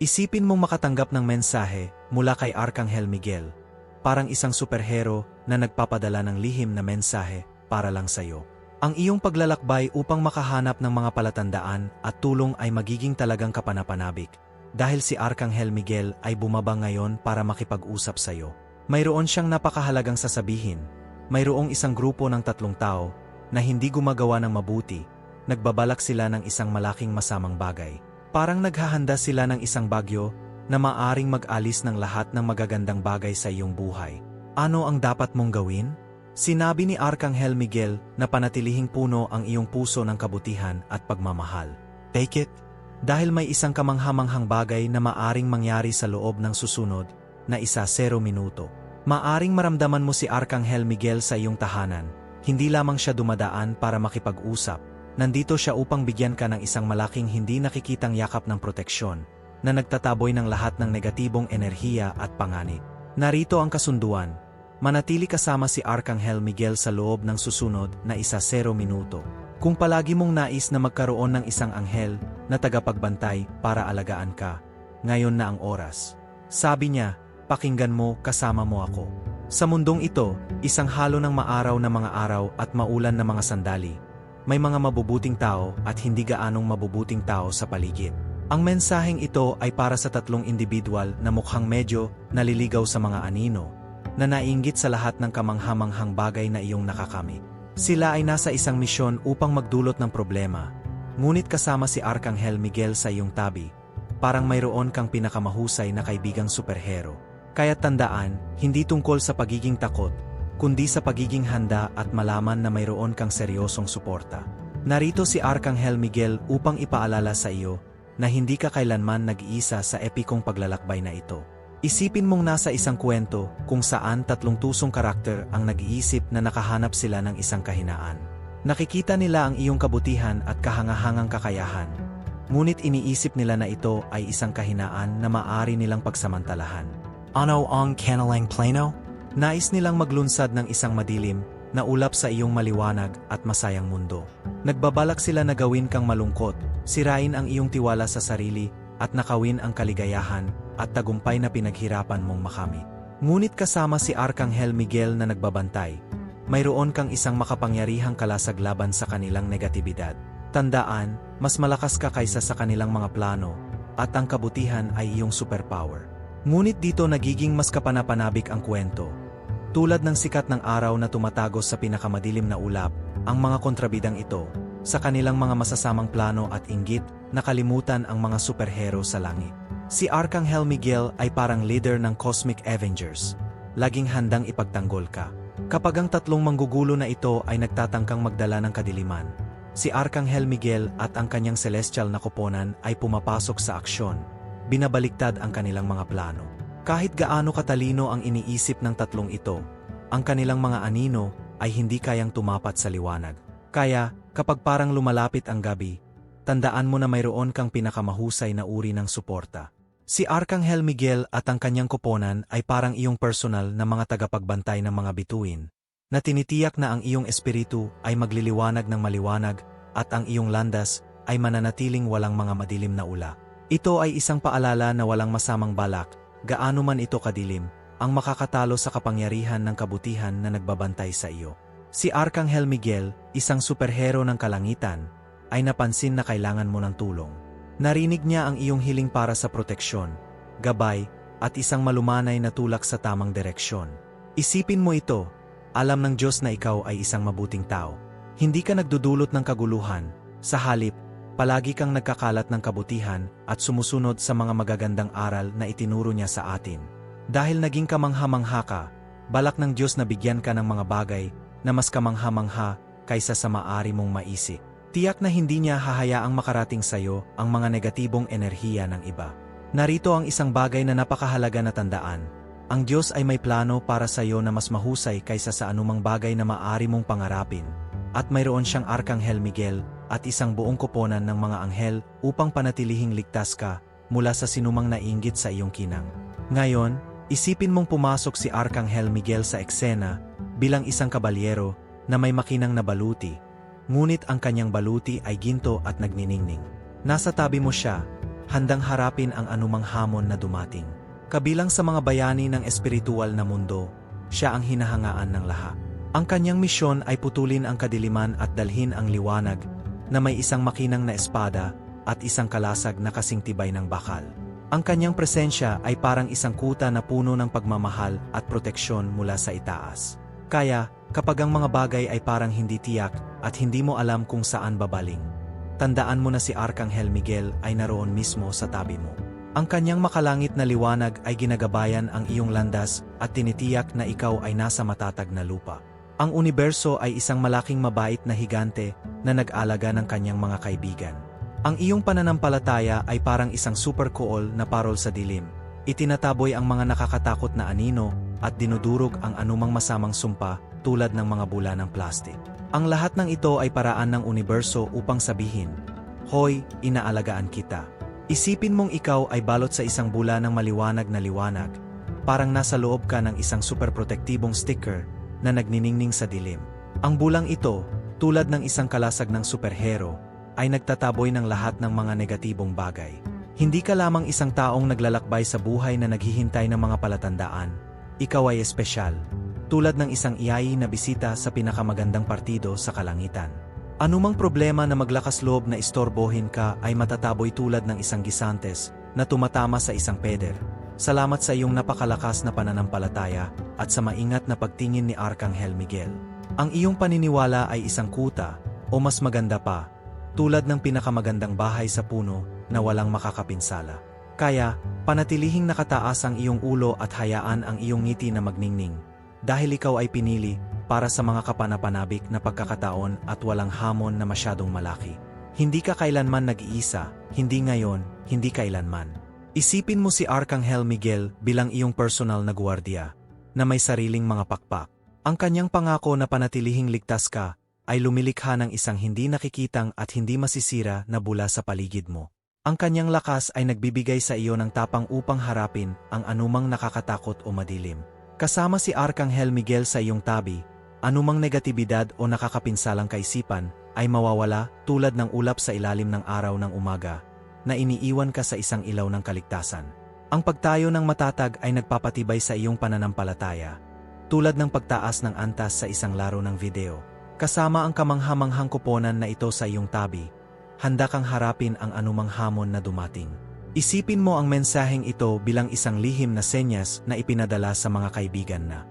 Isipin mong makatanggap ng mensahe mula kay Arkanghel Miguel, parang isang superhero na nagpapadala ng lihim na mensahe para lang sa'yo. Ang iyong paglalakbay upang makahanap ng mga palatandaan at tulong ay magiging talagang kapanapanabik dahil si Arkanghel Miguel ay bumaba ngayon para makipag-usap sa'yo. Mayroon siyang napakahalagang sasabihin. Mayroong isang grupo ng tatlong tao na hindi gumagawa ng mabuti, nagbabalak sila ng isang malaking masamang bagay. Parang naghahanda sila ng isang bagyo na maaring mag-alis ng lahat ng magagandang bagay sa iyong buhay. Ano ang dapat mong gawin? Sinabi ni Arkanghel Miguel na panatilihing puno ang iyong puso ng kabutihan at pagmamahal. Take it? Dahil may isang kamanghamanghang bagay na maaring mangyari sa loob ng susunod na isa zero minuto. Maaring maramdaman mo si Arkanghel Miguel sa iyong tahanan. Hindi lamang siya dumadaan para makipag-usap. Nandito siya upang bigyan ka ng isang malaking hindi nakikitang yakap ng proteksyon na nagtataboy ng lahat ng negatibong enerhiya at panganib. Narito ang kasunduan. Manatili kasama si Arkanghel Miguel sa loob ng susunod na isa zero minuto. Kung palagi mong nais na magkaroon ng isang anghel na tagapagbantay para alagaan ka, ngayon na ang oras. Sabi niya, pakinggan mo kasama mo ako. Sa mundong ito, isang halo ng maaraw na mga araw at maulan na mga sandali. May mga mabubuting tao at hindi gaanong mabubuting tao sa paligid. Ang mensaheng ito ay para sa tatlong individual na mukhang medyo naliligaw sa mga anino, na nainggit sa lahat ng kamanghamanghang bagay na iyong nakakamit. Sila ay nasa isang misyon upang magdulot ng problema. Ngunit kasama si Arkanghel Miguel sa iyong tabi, parang mayroon kang pinakamahusay na kaibigang superhero. Kaya tandaan, hindi tungkol sa pagiging takot, kundi sa pagiging handa at malaman na mayroon kang seryosong suporta. Narito si Arkanghel Miguel upang ipaalala sa iyo na hindi ka kailanman nag-iisa sa epikong paglalakbay na ito. Isipin mong nasa isang kwento kung saan tatlong tusong karakter ang nag-iisip na nakahanap sila ng isang kahinaan. Nakikita nila ang iyong kabutihan at kahangahangang kakayahan. Ngunit iniisip nila na ito ay isang kahinaan na maari nilang pagsamantalahan. Ano ang kanalang plano? Nais nilang maglunsad ng isang madilim na ulap sa iyong maliwanag at masayang mundo. Nagbabalak sila na gawin kang malungkot, sirain ang iyong tiwala sa sarili at nakawin ang kaligayahan at tagumpay na pinaghirapan mong makamit. Ngunit kasama si Arkanghel Miguel na nagbabantay, mayroon kang isang makapangyarihang kalasag laban sa kanilang negatibidad. Tandaan, mas malakas ka kaysa sa kanilang mga plano, at ang kabutihan ay iyong superpower. Ngunit dito nagiging mas kapanapanabik ang kwento. Tulad ng sikat ng araw na tumatagos sa pinakamadilim na ulap, ang mga kontrabidang ito, sa kanilang mga masasamang plano at inggit, nakalimutan ang mga superhero sa langit. Si Arkanghel Miguel ay parang leader ng Cosmic Avengers. Laging handang ipagtanggol ka. Kapag ang tatlong manggugulo na ito ay nagtatangkang magdala ng kadiliman, si Arkanghel Miguel at ang kanyang celestial na koponan ay pumapasok sa aksyon. Binabaliktad ang kanilang mga plano. Kahit gaano katalino ang iniisip ng tatlong ito, ang kanilang mga anino ay hindi kayang tumapat sa liwanag. Kaya, kapag parang lumalapit ang gabi, tandaan mo na mayroon kang pinakamahusay na uri ng suporta. Si Arkanghel Miguel at ang kanyang koponan ay parang iyong personal na mga tagapagbantay ng mga bituin, na tinitiyak na ang iyong espiritu ay magliliwanag ng maliwanag at ang iyong landas ay mananatiling walang mga madilim na ula. Ito ay isang paalala na walang masamang balak, gaano man ito kadilim, ang makakatalo sa kapangyarihan ng kabutihan na nagbabantay sa iyo. Si Arkanghel Miguel, isang superhero ng kalangitan, ay napansin na kailangan mo ng tulong. Narinig niya ang iyong hiling para sa proteksyon, gabay, at isang malumanay na tulak sa tamang direksyon. Isipin mo ito, alam ng Diyos na ikaw ay isang mabuting tao. Hindi ka nagdudulot ng kaguluhan, sa halip, palagi kang nagkakalat ng kabutihan at sumusunod sa mga magagandang aral na itinuro niya sa atin. Dahil naging kamangha-mangha ka, balak ng Diyos na bigyan ka ng mga bagay na mas kamangha-mangha kaysa sa maari mong maisip. Tiyak na hindi niya hahayaang makarating sa iyo ang mga negatibong enerhiya ng iba. Narito ang isang bagay na napakahalaga na tandaan. Ang Diyos ay may plano para sa iyo na mas mahusay kaysa sa anumang bagay na maari mong pangarapin. At mayroon siyang Arkanghel Miguel at isang buong koponan ng mga anghel upang panatilihing ligtas ka mula sa sinumang nainggit sa iyong kinang. Ngayon, isipin mong pumasok si Arkanghel Miguel sa eksena bilang isang kabalyero na may makinang na baluti ngunit ang kanyang baluti ay ginto at nagniningning. Nasa tabi mo siya, handang harapin ang anumang hamon na dumating. Kabilang sa mga bayani ng espiritual na mundo, siya ang hinahangaan ng lahat. Ang kanyang misyon ay putulin ang kadiliman at dalhin ang liwanag na may isang makinang na espada at isang kalasag na kasing tibay ng bakal. Ang kanyang presensya ay parang isang kuta na puno ng pagmamahal at proteksyon mula sa itaas. Kaya, kapag ang mga bagay ay parang hindi tiyak at hindi mo alam kung saan babaling, tandaan mo na si Arkanghel Miguel ay naroon mismo sa tabi mo. Ang kanyang makalangit na liwanag ay ginagabayan ang iyong landas at tinitiyak na ikaw ay nasa matatag na lupa. Ang universo ay isang malaking mabait na higante na nag-alaga ng kanyang mga kaibigan. Ang iyong pananampalataya ay parang isang super kool na parol sa dilim. Itinataboy ang mga nakakatakot na anino at dinudurog ang anumang masamang sumpa tulad ng mga bula ng plastik. Ang lahat ng ito ay paraan ng universo upang sabihin, Hoy, inaalagaan kita. Isipin mong ikaw ay balot sa isang bula ng maliwanag na liwanag, parang nasa loob ka ng isang super protektibong sticker na nagniningning sa dilim. Ang bulang ito, tulad ng isang kalasag ng superhero, ay nagtataboy ng lahat ng mga negatibong bagay. Hindi ka lamang isang taong naglalakbay sa buhay na naghihintay ng mga palatandaan. Ikaw ay espesyal, tulad ng isang iyayi na bisita sa pinakamagandang partido sa kalangitan. Anumang problema na maglakas loob na istorbohin ka ay matataboy tulad ng isang gisantes na tumatama sa isang peder. Salamat sa iyong napakalakas na pananampalataya at sa maingat na pagtingin ni Arkanghel Miguel. Ang iyong paniniwala ay isang kuta, o mas maganda pa, tulad ng pinakamagandang bahay sa puno na walang makakapinsala. Kaya, panatilihing nakataas ang iyong ulo at hayaan ang iyong ngiti na magningning. Dahil ikaw ay pinili para sa mga kapanapanabik na pagkakataon at walang hamon na masyadong malaki. Hindi ka kailanman nag-iisa, hindi ngayon, hindi kailanman. Isipin mo si Arkanghel Miguel bilang iyong personal na gwardiya, na may sariling mga pakpak. Ang kanyang pangako na panatilihing ligtas ka ay lumilikha ng isang hindi nakikitang at hindi masisira na bula sa paligid mo. Ang kanyang lakas ay nagbibigay sa iyo ng tapang upang harapin ang anumang nakakatakot o madilim. Kasama si Arkanghel Miguel sa iyong tabi, anumang negatibidad o nakakapinsalang kaisipan ay mawawala tulad ng ulap sa ilalim ng araw ng umaga na iniiwan ka sa isang ilaw ng kaligtasan. Ang pagtayo ng matatag ay nagpapatibay sa iyong pananampalataya, tulad ng pagtaas ng antas sa isang laro ng video. Kasama ang kamanghamanghang kuponan na ito sa iyong tabi, handa kang harapin ang anumang hamon na dumating. Isipin mo ang mensaheng ito bilang isang lihim na senyas na ipinadala sa mga kaibigan na